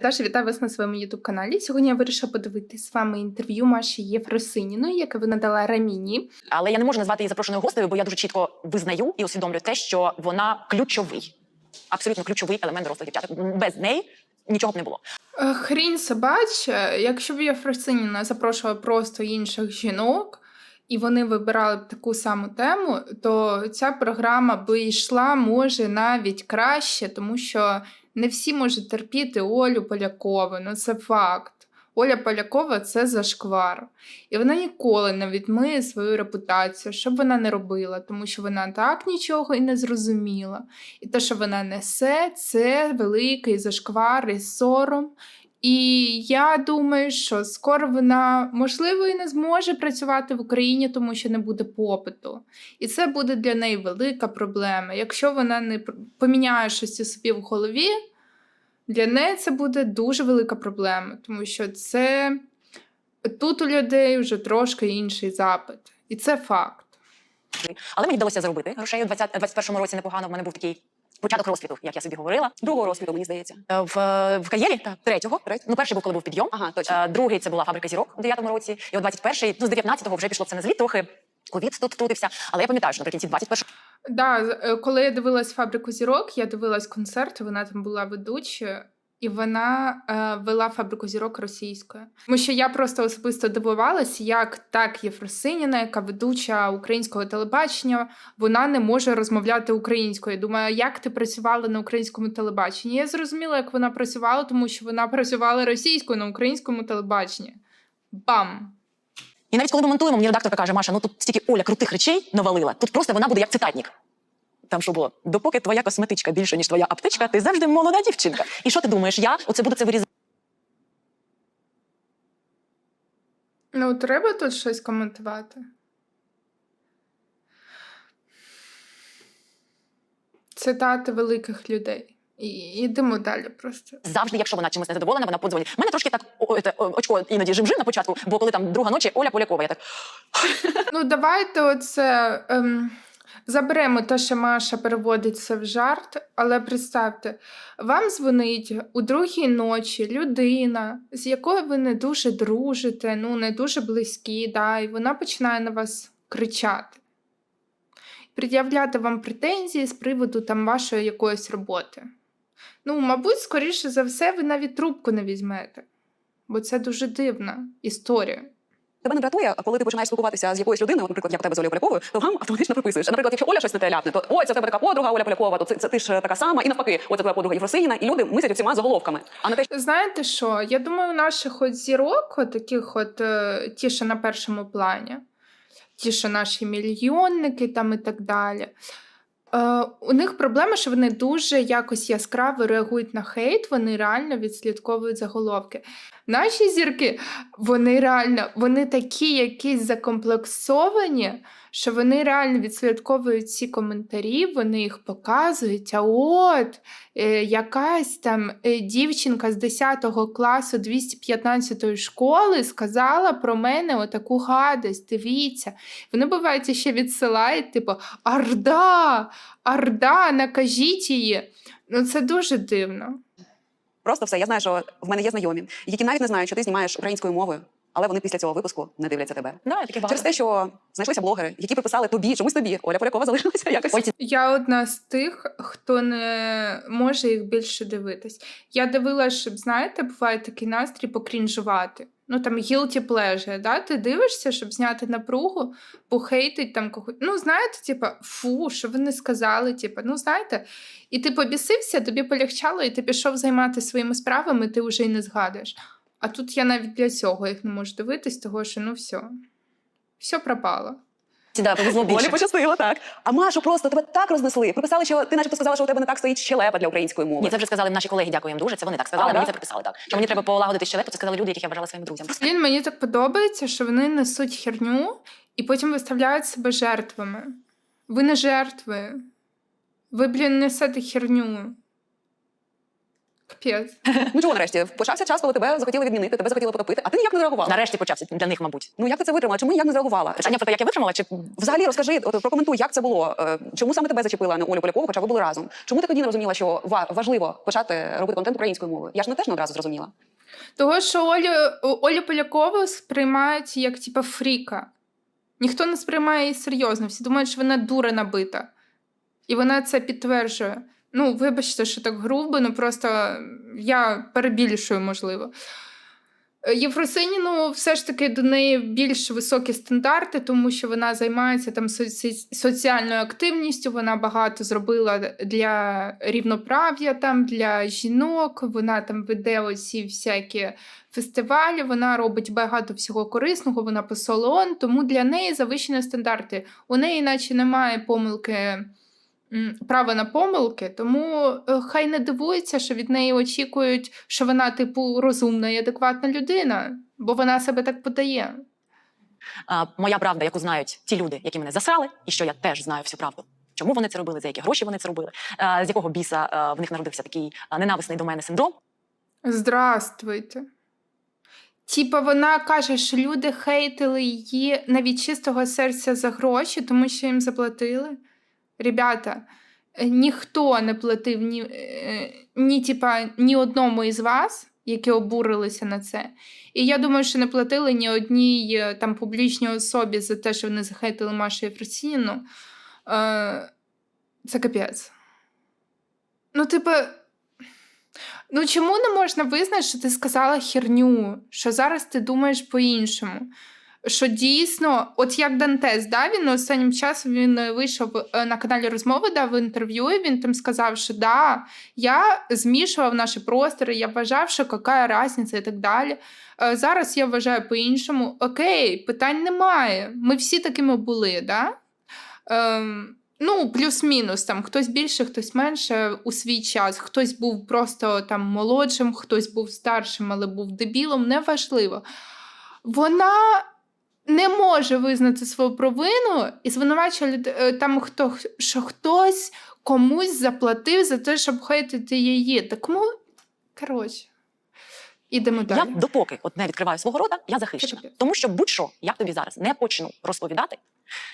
Даша, вітаю вас на своєму youtube каналі. Сьогодні я вирішила подивитися з вами інтерв'ю Маші Єфросиніної, яке вона дала Раміні. Але я не можу назвати її запрошеною гостею, бо я дуже чітко визнаю і усвідомлюю те, що вона ключовий, абсолютно ключовий елемент дорослих дівчат. Без неї нічого б не було. Е, Хрінь собача, якщо б Єфросиніна запрошувала просто інших жінок, і вони вибирали б таку саму тему, то ця програма би йшла, може, навіть краще, тому що не всі можуть терпіти Олю Полякову, ну це факт. Оля Полякова це зашквар. І вона ніколи не відмиє свою репутацію, що б вона не робила, тому що вона так нічого і не зрозуміла. І те, що вона несе, це великий зашквар і сором. І я думаю, що скоро вона, можливо, і не зможе працювати в Україні, тому що не буде попиту. І це буде для неї велика проблема. Якщо вона не поміняє щось собі в голові, для неї це буде дуже велика проблема, тому що це тут у людей вже трошки інший запит. І це факт. Але мені вдалося заробити грошей у 20, 21-му році непогано. В мене був такий початок розквіту, як я собі говорила. Другого розквіту, мені здається. Е, В, в кар'єрі третього. Ну, перший був, коли був підйом. Ага, точно. Е, Другий це була фабрика зірок у 9-му році. І от 21-й, ну з 19-го вже пішло все на зліт, трохи ковід тут втрутився. Але я пам'ятаю, що наприкінці 21-го Да, е, коли я дивилась фабрику зірок, я дивилась концерт, вона там була ведучою, і вона е, вела фабрику зірок російською. Тому що я просто особисто дивувалась, як так Єфросиніна, яка ведуча українського телебачення, вона не може розмовляти українською. Думаю, як ти працювала на українському телебаченні? Я зрозуміла, як вона працювала, тому що вона працювала російською на українському телебаченні. Бам! І навіть коли ми монтуємо, мені редакторка каже, Маша, ну тут стільки Оля крутих речей навалила. Тут просто вона буде як цитатник. Там що було? Допоки твоя косметичка більше, ніж твоя аптечка, ти завжди молода дівчинка. І що ти думаєш? Я оце буду це вирізати. Ну, треба тут щось коментувати. Цитати великих людей. І йдемо далі просто. Завжди, якщо вона чимось не задоволена, вона подзвонить. У мене трошки так о, те, о, очко іноді жим-жим на початку, бо коли там друга ночі Оля Полякова, я так Ну, давайте оце ем, заберемо те, що Маша переводить це в жарт, але представте, вам дзвонить у другій ночі людина, з якою ви не дуже дружите, ну не дуже близькі, да, і вона починає на вас кричати. Пред'являти вам претензії з приводу там вашої якоїсь роботи. Ну, мабуть, скоріше за все, ви навіть трубку не візьмете, бо це дуже дивна історія. Тебе не дратує, коли ти починаєш спілкуватися з якоюсь людиною, наприклад, як в тебе з Олею Поляковою, то вам автоматично приписуєш. Наприклад, якщо Оля щось на те ляпне, то ой, це тебе така подруга Оля Полякова, то це, це ти ж така сама, і навпаки, ой, це твоя подруга Єфросиніна, і люди мислять всіма заголовками. А не те, що Знаєте що? Я думаю, наших от зірок, от таких от е, ті, що на першому плані, ті, що наші мільйонники там і так далі. Е, у них проблема, що вони дуже якось яскраво реагують на хейт, вони реально відслідковують заголовки. Наші зірки, вони реально вони такі якісь закомплексовані, що вони реально відслідковують ці коментарі, вони їх показують. А от е, якась там е, дівчинка з 10 класу 215-ї школи сказала про мене отаку гадость. Дивіться. Вони бувають ще відсилають, типу, Арда, Арда, накажіть її. Ну, це дуже дивно. Просто все. Я знаю, що в мене є знайомі, які навіть не знають, що ти знімаєш українською мовою, але вони після цього випуску не дивляться тебе. да, таке Через те, що знайшлися блогери, які приписали тобі, чомусь тобі. Оля Полякова залишилася якось. Ой, Я одна з тих, хто не може їх більше дивитись. Я дивилася, щоб, знаєте, буває такий настрій покрінжувати. Ну там guilty pleasure, да? Ти дивишся, щоб зняти напругу, похейтить там когось. Ну, знаєте, типа, фу, що вони сказали, типа, ну знаєте, і ти побісився, тобі полягчало, і ти пішов займатися своїми справами, ти вже й не згадуєш. А тут я навіть для цього їх не можу дивитись, того що ну все. Все пропало. Да, повезло Олі більше. пощастило, так. А Машу просто тебе так рознесли. Приписали, що ти начебто сказала, що у тебе не так стоїть щелепа для української мови. Ні, це вже сказали наші колеги, дякую їм дуже. Це вони так сказали, А, мені да? це приписали так. Що мені треба полагодити щелепу, це сказали люди, яких я вважала своїми друзями. Блін, мені так подобається, що вони несуть херню і потім виставляють себе жертвами. Ви не жертви. Ви, блін, несете херню. Капець. Ну чого нарешті? Почався час, коли тебе захотіли відмінити, тебе захотіли потопити, а ти ніяк не реагувала. Нарешті почався для них, мабуть. Ну як ти це витримала? Чому ніяк не зреагувала? Питання про те, як я витримала, чи Взагалі розкажи, от, прокоментуй, як це було. Е, Чому саме тебе зачепила, а не Олю Полякову, хоча ви були разом? Чому ти тоді не розуміла, що ва- важливо почати робити контент українською мовою? Я ж не теж не одразу зрозуміла. Того, що Олю, Олю Полякову сприймають як типа фріка. Ніхто не сприймає її серйозно. Всі думають, що вона дура набита. І вона це підтверджує. Ну, вибачте, що так грубо, ну просто я перебільшую, можливо. Е, Єфросиніну все ж таки до неї більш високі стандарти, тому що вона займається там соці- соціальною активністю. Вона багато зробила для рівноправ'я, там для жінок. Вона там веде оці всякі фестивалі. Вона робить багато всього корисного. Вона посол ООН, тому для неї завищені стандарти. У неї, наче, немає помилки. М, Права на помилки, тому е, хай не дивується, що від неї очікують, що вона, типу, розумна і адекватна людина, бо вона себе так подає. а, моя правда, яку знають ті люди, які мене засрали, і що я теж знаю всю правду. Чому вони це робили, за які гроші вони це робили, а, з якого біса а, в них народився такий а, ненависний до мене синдром. Здравствуйте. Типа вона каже, що люди хейтили її не від чистого серця за гроші, тому що їм заплатили. Ребята, е, ніхто не платив ні, е, ні, типа, ні одному із вас, які обурилися на це. І я думаю, що не платили ні одній е, там публічній особі за те, що вони захейтили Машу Єфросініну. Це капець. Ну, типа. Ну чому не можна визнати, що ти сказала херню, що зараз ти думаєш по-іншому? Що дійсно, от як Дантес, да, він останнім часом він е, вийшов е, на каналі розмови, дав інтерв'ю, і він там сказав, що да, я змішував наші простори, я вважав, що яка різниця і так далі. Е, Зараз я вважаю по-іншому. Окей, питань немає. Ми всі такими були, да? Ем, Ну, плюс-мінус, там хтось більше, хтось менше у свій час. Хтось був просто там молодшим, хтось був старшим, але був дебілом, неважливо. Вона не може визнати свою провину і звинувачує е, там, хто, що хтось комусь заплатив за те, щоб хейтити її. Так ну, коротше, ідемо Я допоки от не відкриваю свого рота, я захищена. Тому що будь-що я тобі зараз не почну розповідати.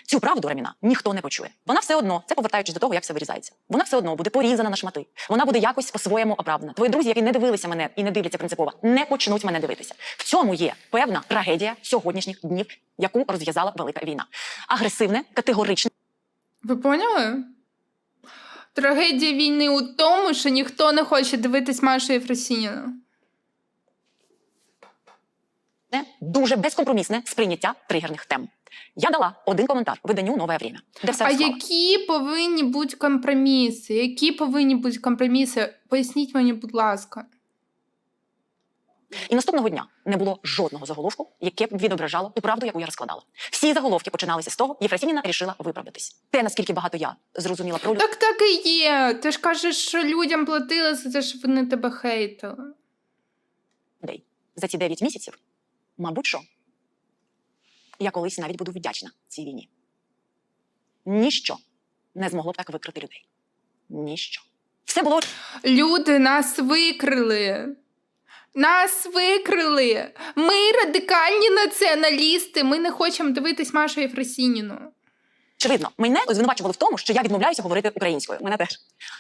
Цю правду Реміна ніхто не почує. Вона все одно, це повертаючись до того, як все вирізається. Вона все одно буде порізана на шмати. Вона буде якось по-своєму оправдана. Твої друзі, які не дивилися мене і не дивляться принципово, не почнуть мене дивитися. В цьому є певна трагедія сьогоднішніх днів, яку розв'язала велика війна. Агресивне, категоричне. Ви поняли? Трагедія війни у тому, що ніхто не хоче дивитись Машу Єфросініну. Дуже безкомпромісне сприйняття тригерних тем. Я дала один коментар виданню Нове Время, де все А розклала. які повинні бути компроміси? Які повинні бути компроміси? Поясніть мені, будь ласка. І наступного дня не було жодного заголовку, яке б відображало ту правду, яку я розкладала. Всі заголовки починалися з того, Єфросініна рішила виправдатись. Те, наскільки багато я зрозуміла про людей, Так так і є. Ти ж кажеш, що людям платили за те, щоб вони тебе хейтили. за ці 9 місяців, мабуть, що я колись навіть буду вдячна цій війні. Ніщо не змогло б так викрити людей. Ніщо. Все було Люди нас викрили. Нас викрили. Ми радикальні націоналісти. Ми не хочемо дивитись Машу Єфросініну. очевидно. Мене звинувачували в тому, що я відмовляюся говорити українською. Мене теж.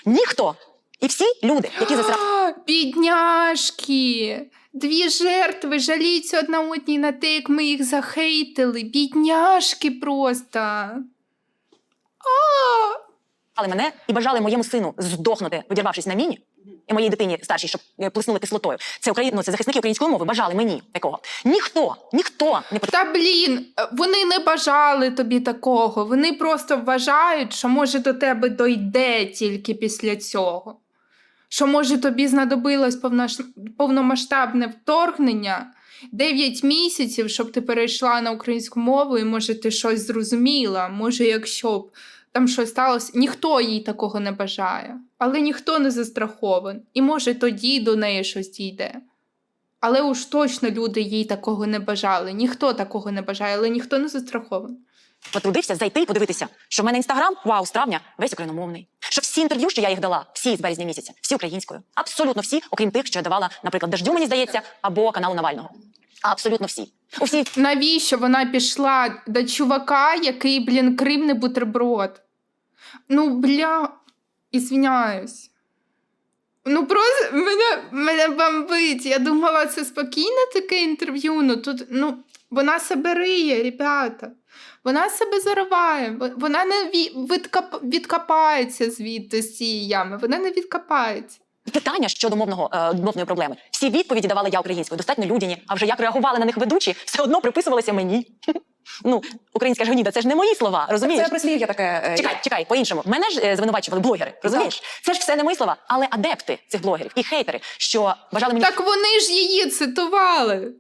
Ніхто. І всі люди, які засра... А, Бідняшки! Дві жертви жаліються одна одній на те, як ми їх захейтили. Бідняшки просто. А, Але мене і бажали моєму сину здохнути, відірвавшись на міні, і моїй дитині старшій, щоб е, плеснули кислотою. Це Украї... ну, це захисники української мови бажали мені такого. Ніхто, ніхто не потрібен. Та блін, вони не бажали тобі такого. Вони просто вважають, що може до тебе дойде тільки після цього. Що може тобі знадобилось повнош- повномасштабне вторгнення 9 місяців, щоб ти перейшла на українську мову, і може ти щось зрозуміла. Може, якщо б там щось сталося, ніхто їй такого не бажає, але ніхто не застрахований. І може тоді до неї щось дійде. Але уж точно люди їй такого не бажали. Ніхто такого не бажає, але ніхто не застрахований. потрудився зайти і подивитися, що в мене інстаграм, вау, з травня, весь україномовний. Що всі інтерв'ю, що я їх дала, всі з березня місяця, всі українською, абсолютно всі, окрім тих, що я давала, наприклад, дождю, мені здається, або каналу Навального. Абсолютно всі. У всі Навіщо вона пішла до чувака, який, блін, Крим не бутерброд? Ну, бля, ізвиняюсь. Ну, просто мене, мене бомбить. Я думала, це спокійне таке інтерв'ю. Ну, тут, ну, вона себе риє, ребята. Вона себе зариває. Вона не ві- відкопається звідти з цієї ями. Вона не відкопається. питання щодо мовного е, мовної проблеми. Всі відповіді давала я українською, достатньо людяні. А вже як реагували на них ведучі, все одно приписувалися мені. Ну, українська ж гніда, це ж не мої слова, розумієш? Це прислів'я таке. е, Чекай, чекай, по-іншому. Мене ж е, звинувачували блогери, розумієш? Це ж все не мої слова, але адепти цих блогерів і хейтери, що бажали мені Так вони ж її цитували.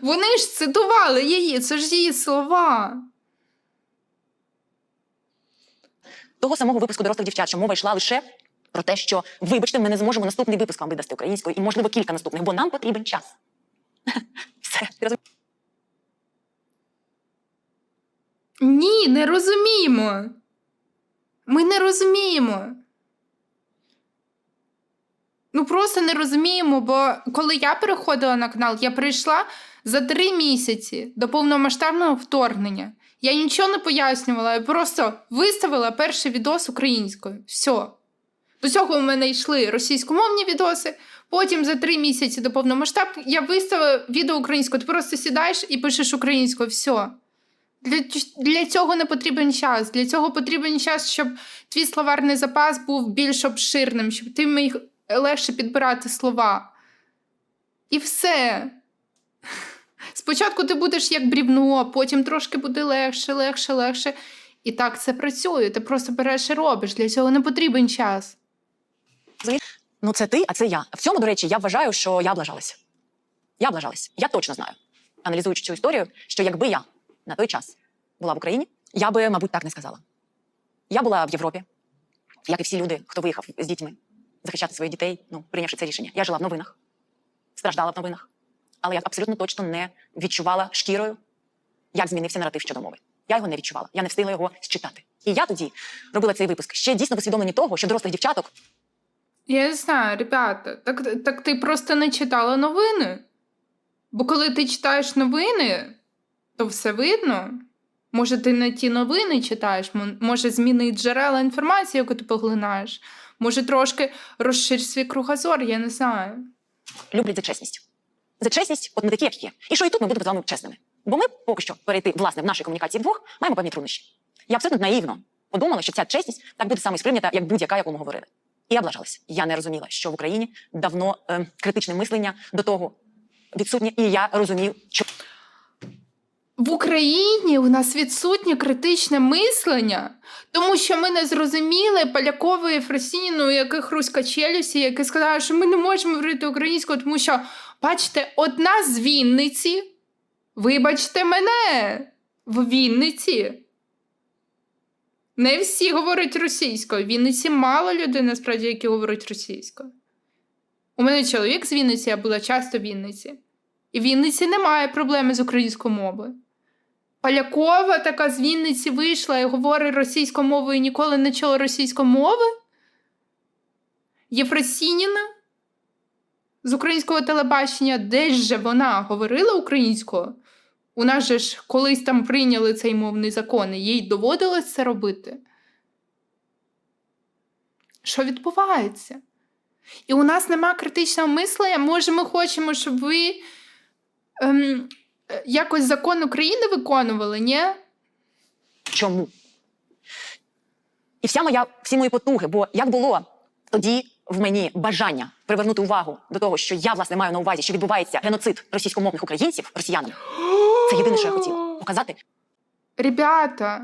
Вони ж цитували її, це ж її слова. того самого випуску дорослих дівчат, що мова йшла лише про те, що вибачте, ми не зможемо наступний випуск вам видасти українською, і можливо кілька наступних, бо нам потрібен час. Все, ти розумієш? Ні, не розуміємо. Ми не розуміємо. Ну просто не розуміємо, бо коли я переходила на канал, я прийшла за три місяці до повномасштабного вторгнення. Я нічого не пояснювала, я просто виставила перший відос українською. Все. До цього у мене йшли російськомовні відоси. Потім за три місяці до повномасштабки я виставила відео українською. Ти просто сідаєш і пишеш українською. Все. Для, для цього не потрібен час. Для цього потрібен час, щоб твій словарний запас був більш обширним, щоб ти міг легше підбирати слова. І все. Спочатку ти будеш як брівно, потім трошки буде легше, легше, легше. І так це працює. Ти просто береш і робиш. Для цього не потрібен час. Ну, це ти, а це я. В цьому, до речі, я вважаю, що я облажалась. Я облажалась. Я точно знаю, аналізуючи цю історію, що якби я на той час була в Україні, я би, мабуть, так не сказала. Я була в Європі, як і всі люди, хто виїхав з дітьми захищати своїх дітей, ну, прийнявши це рішення. Я жила в новинах, страждала в новинах, але я абсолютно точно не відчувала шкірою, як змінився наратив щодо мови. Я його не відчувала, я не встигла його считати. І я тоді робила цей випуск ще дійсно в усвідомленні того, що дорослих дівчаток Я не знаю, ребята, так, так ти просто не читала новини. Бо коли ти читаєш новини, то все видно. Може, ти не ті новини читаєш, може, зміни джерела інформації, яку ти поглинаєш. Може, трошки розширь свій кругозор, я не знаю. люблять за чесність. За чесність, от ми такі, як є. І що і тут ми будемо з вами чесними. Бо ми поки що перейти власне в нашій комунікації вдвох маємо певні труднощі. Я абсолютно наївно подумала, що ця чесність так буде саме сприйнята, як будь-яка, яку ми говорили. І я облажалась. Я не розуміла, що в Україні давно е, критичне мислення до того відсутнє, і я розумію, що В Україні у нас відсутнє критичне мислення, тому що ми не зрозуміли Полякової Фросініну, яких руська челюсі, які сказали, що ми не можемо говорити українською, тому що, бачите, одна з Вінниці, вибачте мене, в Вінниці. Не всі говорять російською. В Вінниці мало людей, насправді, які говорять російською. У мене чоловік з Вінниці, я була часто в Вінниці. І в Вінниці немає проблеми з українською мовою. Полякова така з Вінниці вийшла і говорить російською мовою і ніколи не чула російської мови. Єфросініна з українського телебачення, де ж же вона говорила українською? У нас же ж колись там прийняли цей мовний закон, і їй доводилось це робити. Що відбувається? І у нас нема критичного мислення. Може, ми хочемо, щоб ви ем, якось закон України виконували, ні? чому. І вся моя, всі мої потуги, бо як було тоді в мені бажання привернути увагу до того, що я власне маю на увазі, що відбувається геноцид російськомовних українців росіянами. Це єдине, що я хотіла показати. Ребята,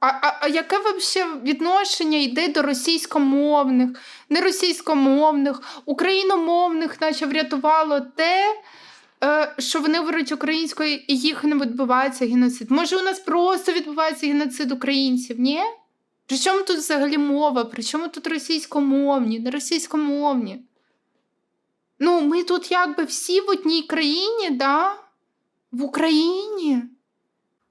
а, а, а яке взагалі відношення йде до російськомовних, неросійськомовних, україномовних, наче врятувало те, е, що вони говорять українською і їх не відбувається геноцид? Може, у нас просто відбувається геноцид українців, ні? При чому тут взагалі мова? При чому тут російськомовні, не російськомовні? Ну, ми тут якби всі в одній країні, да? В Україні.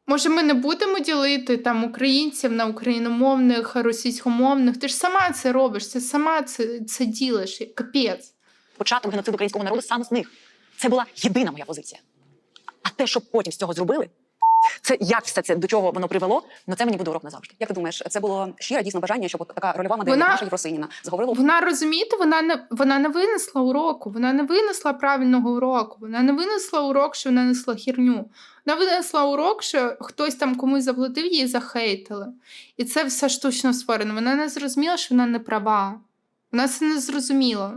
Може, ми не будемо ділити там українців на україномовних, російськомовних. Ти ж сама це робиш, ти сама це, це ділиш. Капець. початок геноциду українського народу саме з них. Це була єдина моя позиція. А те, що потім з цього зробили, це як все це до чого воно привело, ну це мені буде урок назавжди. Як ти думаєш, це було щире дійсно бажання, щоб от така рольова модель Вона- наша Єфросиніна заговорила Вона розумієте, вона не вона не винесла уроку, вона не винесла правильного уроку, вона не винесла урок, що вона несла херню. Вона винесла урок, що хтось там комусь заплатив, її захейтили. І це все штучно створено. Вона не зрозуміла, що вона не права. Вона це не зрозуміла.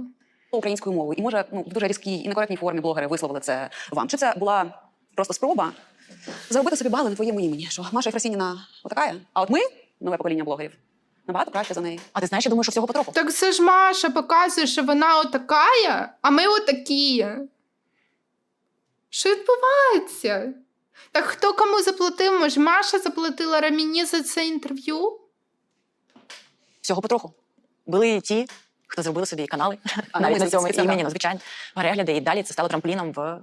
українською мовою, і може ну в дуже різкій і некоректній формі блогери висловили це вам. Чи це була просто спроба заробити собі бали на твоєму імені? Що Маша Єфросініна отакая, а от ми, нове покоління блогерів, набагато краще за неї. А ти знаєш, я думаю, що всього потроху. Так це ж Маша показує, що вона отакая, а ми отакі. Що відбувається? Так хто кому заплатив? Може, Маша заплатила Раміні за це інтерв'ю? Всього потроху. Були ті, хто зробили собі канали, А, навіть на цьому імені, ну, звичайно, перегляди, і далі це стало трампліном в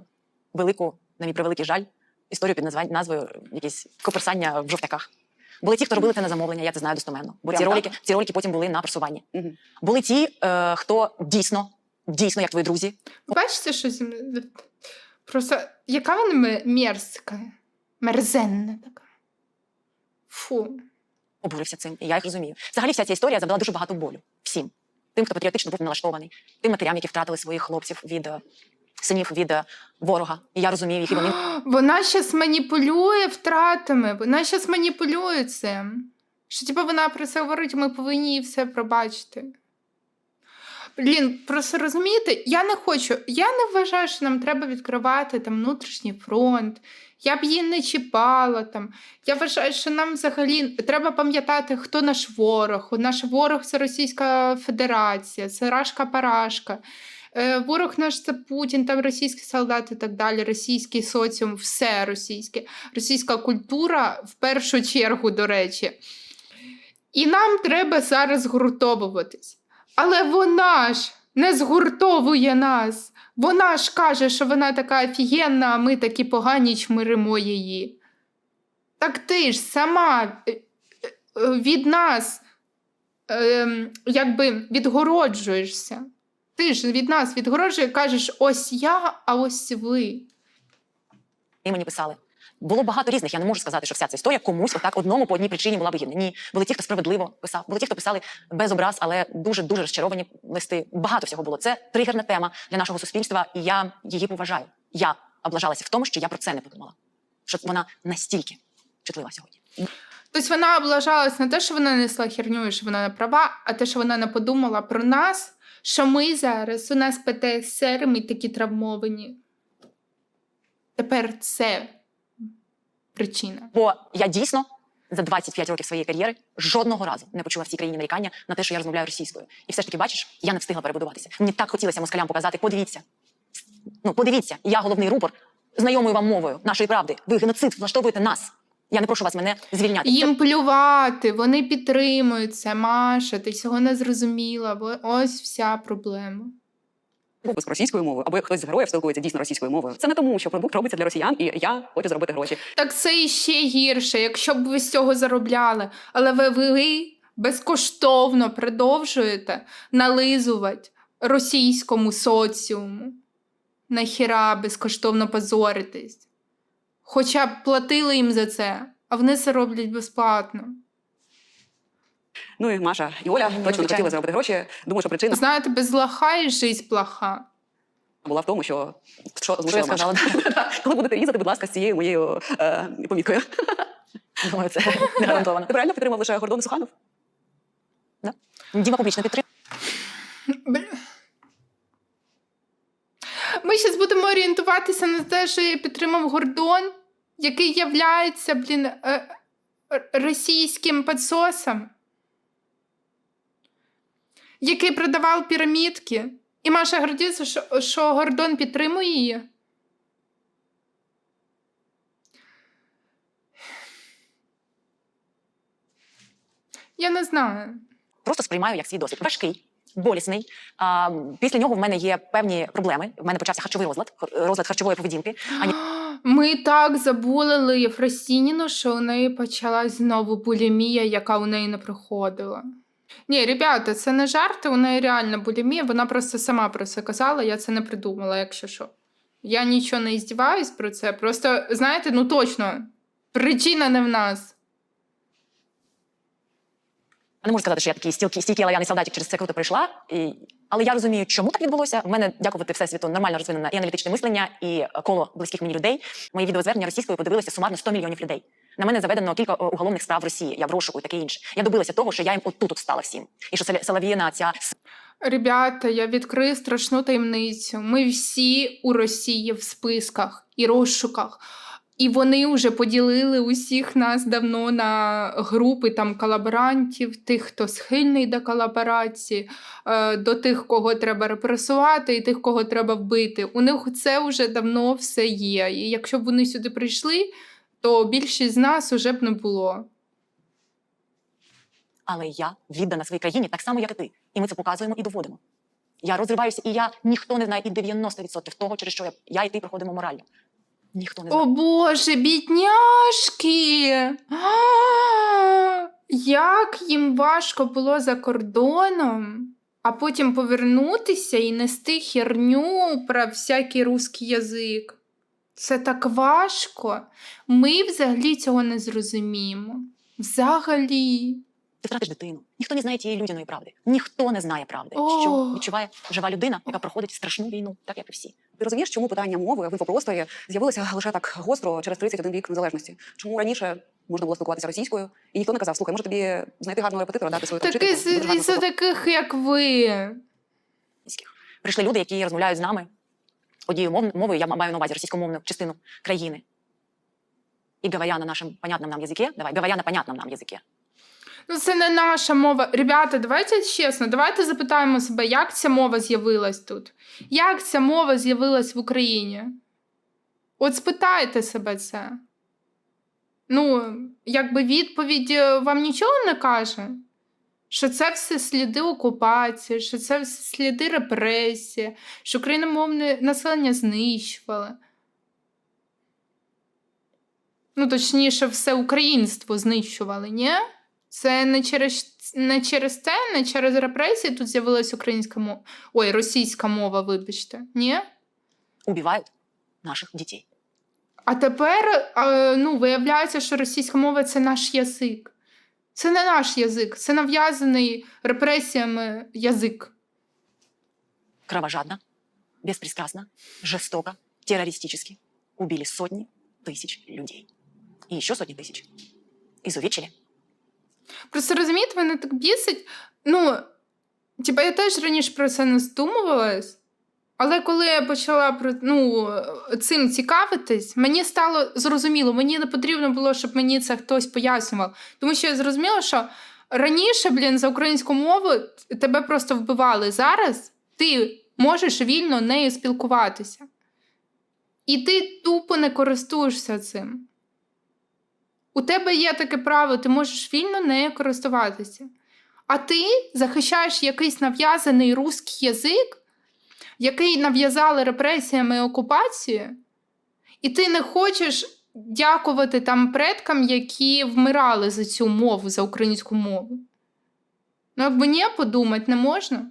велику, на мій превеликий жаль, історію під назвою якісь коперсання в жовтяках. Були ті, хто робили це на замовлення, я це знаю достоменно. Бо ці Прям ролики, ці ролики потім були на просуванні. Мгм. Були ті, е, хто дійсно, дійсно, як твої друзі, Бачите, що зі мною? Просто яка вона мерзка, мерзенна така. Фу. обурився цим, і я їх розумію. Взагалі, вся ця історія завдала дуже багато болю всім. Тим, хто патріотично був налаштований, тим матерям, які втратили своїх хлопців від е, синів від е, ворога. І я розумію їх, і вони Вона щас маніпулює втратами, вона щас маніпулює цим. Що типу вона про це говорить, ми повинні їй все пробачити. Блін, просто розумієте, я не хочу, я не вважаю, що нам треба відкривати там внутрішній фронт. Я б її не чіпала там. Я вважаю, що нам взагалі треба пам'ятати, хто наш ворог. Наш ворог це Російська Федерація, це Рашка Парашка. Е, Ворог наш це Путін, там російські солдати і так далі, російський соціум, все російське, російська культура в першу чергу, до речі. І нам треба зараз згуртовуватись. Але вона ж не згуртовує нас. Вона ж каже, що вона така офігенна, а ми такі погані чмиримо її. Так ти ж сама е, е, від нас ем, якби відгороджуєшся. Ти ж від нас відгороджуєш і кажеш, ось я, а ось ви. мені писали. Було багато різних. Я не можу сказати, що вся ця історія комусь отак одному по одній причині була вигідна. Ні, були ті, хто справедливо писав, були ті, хто писали без образ, але дуже дуже розчаровані листи. Багато всього було. Це тригерна тема для нашого суспільства, і я її поважаю. Я облажалася в тому, що я про це не подумала. Що вона настільки чутлива сьогодні. Тобто вона облажалась не те, що вона несла херню, і що вона не права, а те, що вона не подумала про нас, що ми зараз, у нас ПТСР, ми такі травмовані. Тепер це причина. Бо я дійсно за 25 років своєї кар'єри жодного разу не почула в цій країні нарікання на те, що я розмовляю російською. І все ж таки, бачиш, я не встигла перебудуватися. Мені так хотілося москалям показати. Подивіться. Ну, подивіться, я головний рупор знайомою вам мовою нашої правди. Ви геноцид влаштовуєте нас. Я не прошу вас мене звільняти. Їм плювати, вони підтримують це. Маша, ти цього не зрозуміла, бо ось вся проблема. Випуск російською мовою, або як хтось з героїв спілкується дійсно російською мовою. Це не тому, що продукт робиться для росіян, і я хочу заробити гроші. Так це іще гірше, якщо б ви з цього заробляли. Але ви, ви безкоштовно продовжуєте нализувати російському соціуму. Нахіра безкоштовно позоритись. Хоча б платили їм за це, а вони це роблять безплатно. Ну і Маша і Оля точно не хотіли заробити гроші. Думаю, що причина Знаєте, без лоха і жизнь плоха. була в тому, що що Що змусила я сказала? Коли будете різати, будь ласка, з цією моєю е, поміткою. Думаю, це не гарантовано. Ти правильно підтримав лише Гордон і Суханов? Діма публічно підтримує. Бля. Ми зараз будемо орієнтуватися на те, що я підтримав Гордон, який являється, блін, е, е, російським підсосом, який продавав пірамідки. І Маша гордиться, що, що Гордон підтримує її. Я не знаю. просто сприймаю як свій досвід. Важкий, болісний. А, після нього в мене є певні проблеми. В мене почався харчовий розлад, розлад харчової поведінки. Ані Ми так забулили Єфросініну, що у неї почалась знову булімія, яка у неї не проходила. Ні, ребята, це не жарти, у неї реально булімія, вона просто сама про це казала, я це не придумала, якщо що. Я нічого не іздіваюсь про це. Просто, знаєте, ну точно, причина не в нас. Я не можу сказати, що я такий стійкий, стійкий лояльний солдатик через це круто пройшла. І... Але я розумію, чому так відбулося. У мене, дякувати Всесвіту, нормально розвинене і аналітичне мислення, і коло близьких мені людей. Мої відеозвернення російською подивилися сумарно 100 мільйонів людей. На мене заведено кілька е, уголовних справ Росії. Я в розшуку і таке інше. Я добилася того, що я їм отут от стала всім. І що Солов'їна, ця Ребята, я відкрию страшну таємницю. Ми всі у Росії в списках і розшуках. І вони вже поділили усіх нас давно на групи там колаборантів, тих, хто схильний до колаборації, е, до тих, кого треба репресувати, і тих, кого треба вбити. У них це вже давно все є. І якщо б вони сюди прийшли, то більшість з нас уже б не було. але я віддана своїй країні так само, як і ти. І ми це показуємо і доводимо. Я розриваюся, і я ніхто не знає, і 90% того, через що я, я і ти проходимо морально. Ніхто не знає. О Боже, бідняшки! А, Як їм важко було за кордоном, а потім повернутися і нести херню про всякий русський язик. Це так важко. Ми взагалі цього не зрозуміємо. Взагалі. Ти втратиш дитину. Ніхто не знає тієї людяної правди. Ніхто не знає правди, О. що відчуває жива людина, яка проходить страшну війну, так як і всі. Ти розумієш, чому питання мови в інфопросторі з'явилося лише так гостро через 31 рік незалежності? Чому раніше можна було спілкуватися російською, і ніхто не казав, слухай, може тобі знайти гарного репетитора, дати свою Таке слухати». таких, як ви. Прийшли люди, які розмовляють з нами однією мовою, я маю на увазі російськомовну частину країни. І говоря на нашому понятном нам язике, давай, говоря на понятном нам язике. Ну, це не наша мова. Ребята, давайте чесно, давайте запитаємо себе, як ця мова з'явилась тут? Як ця мова з'явилась в Україні? От спитайте себе це. Ну, якби відповідь е, вам нічого не каже. Що це все сліди окупації, що це все сліди репресії, що україномовне населення знищували. Ну, точніше, все українство знищували, ні? Це не через, не через це, не через репресії тут з'явилась українська мова. Ой, російська мова, вибачте. Ні? Убивають наших дітей. А тепер ну, виявляється, що російська мова це наш язик. Це не наш язик, це нав'язаний репресіями язик. Кровожадно, беспристрастно, жестоко, террористически убили сотни тысяч людей. И еще сотни тысяч изувечили. Просто розумієте, мене так бісить. Ну, типа, я теж раніше про це не здумувалась. Але коли я почала про ну, цим цікавитись, мені стало зрозуміло, мені не потрібно було, щоб мені це хтось пояснював. Тому що я зрозуміла, що раніше, блін, за українську мову тебе просто вбивали. Зараз ти можеш вільно нею спілкуватися. І ти тупо не користуєшся цим. У тебе є таке право, ти можеш вільно нею користуватися. А ти захищаєш якийсь нав'язаний русський язик, який нав'язали репресіями і окупацією, і ти не хочеш дякувати там предкам, які вмирали за цю мову, за українську мову. Ну, якби ні, подумати не можна.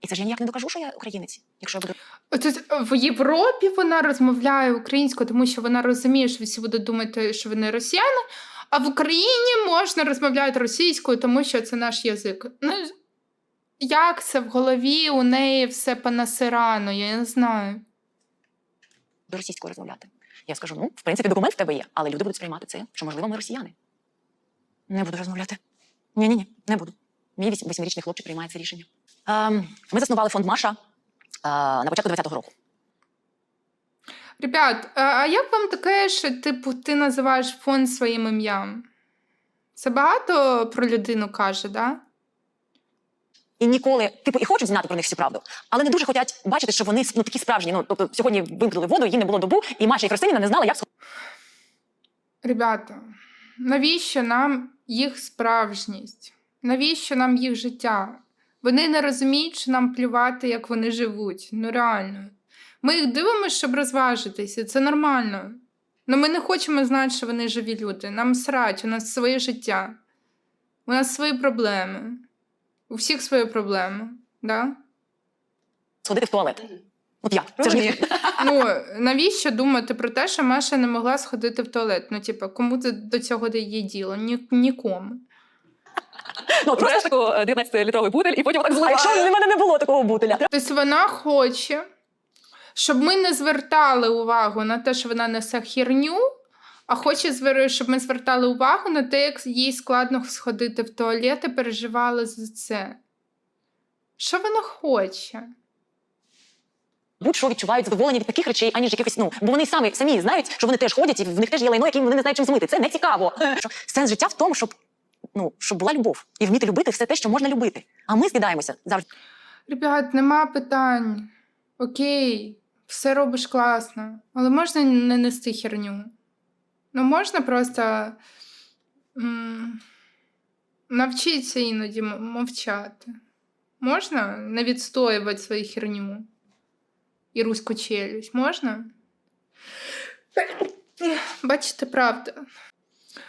І це ж я ніяк не докажу, що я українець, якщо я буду От в Європі вона розмовляє українською, тому що вона розуміє, що всі будуть думати, що вони росіяни, а в Україні можна розмовляти російською, тому що це наш язик. Ну, як це в голові у неї все понасирано, я не знаю. до російською розмовляти. Я скажу: ну, в принципі, документ в тебе є, але люди будуть сприймати це, що можливо ми росіяни. Не буду розмовляти. Ні, ні, не буду. Мій восьмирічний хлопчик приймає це рішення. Ем, ми заснували фонд Маша е, на початку 20-го року. Ребят, а а як вам таке, що типу, ти називаєш фонд своїм ім'ям? Це багато про людину каже, да? І ніколи, типу, і хочуть знати про них всю правду, але не дуже хочуть бачити, що вони ну, такі справжні. Ну, тобто сьогодні вимкнули воду, її не було добу, і Маша і Христина не знали, як Ребята, навіщо нам їх справжність? Навіщо нам їх життя? Вони не розуміють, що нам плювати, як вони живуть. Ну реально. Ми їх дивимося, щоб розважитися, це нормально. Ну ми не хочемо знати, що вони живі люди. Нам срать, у нас своє життя. У нас свої проблеми. У всіх свої проблеми. Да? Сходити в туалет. От як? Це ж Ну, навіщо думати про те, що Маша не могла сходити в туалет? Ну, типу, кому це до цього є діло? Ні, нікому. Ну, от просто... таку 19-літровий бутель і потім так А якщо в мене не було такого бутиля? Тобто вона хоче, щоб ми не звертали увагу на те, що вона несе херню, а хоче, звер- щоб ми звертали увагу на те, як їй складно сходити в туалет і переживали за це. Що вона хоче? Будь-що відчувають задоволення від таких речей, аніж якихось, ну, бо вони самі самі знають, що вони теж ходять, і в них теж є лайно, яким вони не знають чим змити. Це не цікаво. Що сенс життя в тому, щоб, ну, щоб була любов і вміти любити все те, що можна любити. А ми скидаємося завжди. Ребят, нема питань. Окей, все робиш класно, але можна не нести херню. Ну, можна просто м- навчитися іноді мовчати. Можна не відстоювати свою херню і руську челюсть. Можна? Бачите, правда.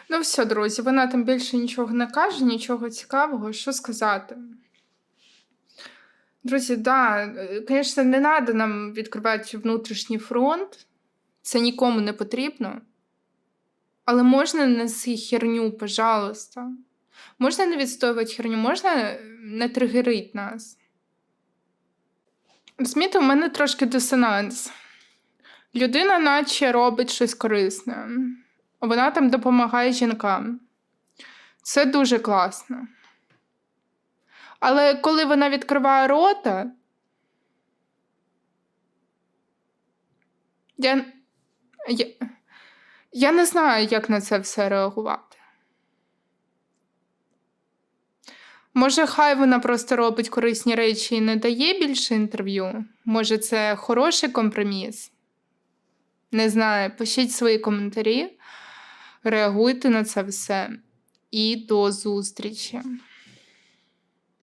Ну, все, друзі, вона там більше нічого не каже, нічого цікавого. Що сказати? Друзі, да, звісно, не треба нам відкривати внутрішній фронт. Це нікому не потрібно. Але можна не неси херню, пожалуйста. Можна не відстоювати херню, можна не тригерить нас. Розумієте, у мене трошки дисонанс. Людина, наче робить щось корисне. Вона там допомагає жінкам. Це дуже класно. Але коли вона відкриває рота, я, я, я не знаю, як на це все реагувати. Може, хай вона просто робить корисні речі і не дає більше інтерв'ю. Може, це хороший компроміс. Не знаю, пишіть свої коментарі, реагуйте на це все. І до зустрічі!